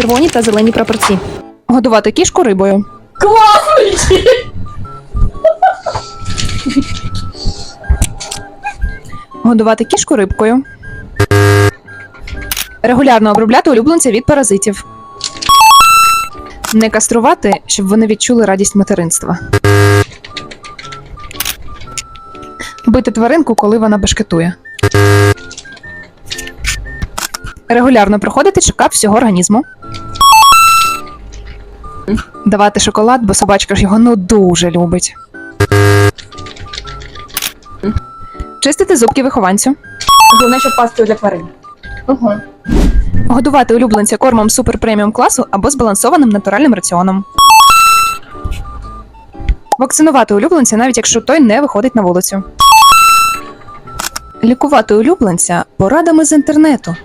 червоні та зелені прапорці. Годувати кішку рибою. Класно! Годувати кішку рибкою. Регулярно обробляти улюбленця від паразитів. Не каструвати, щоб вони відчули радість материнства. Бити тваринку, коли вона бешкетує. Регулярно проходити чекап всього організму. Давати шоколад, бо собачка ж його ну дуже любить. Чистити зубки вихованцю. Головне, щоб пастою для тварин. Угу. Годувати улюбленця кормом супер преміум класу або збалансованим натуральним раціоном. Вакцинувати улюбленця, навіть якщо той не виходить на вулицю. Лікувати улюбленця порадами з інтернету.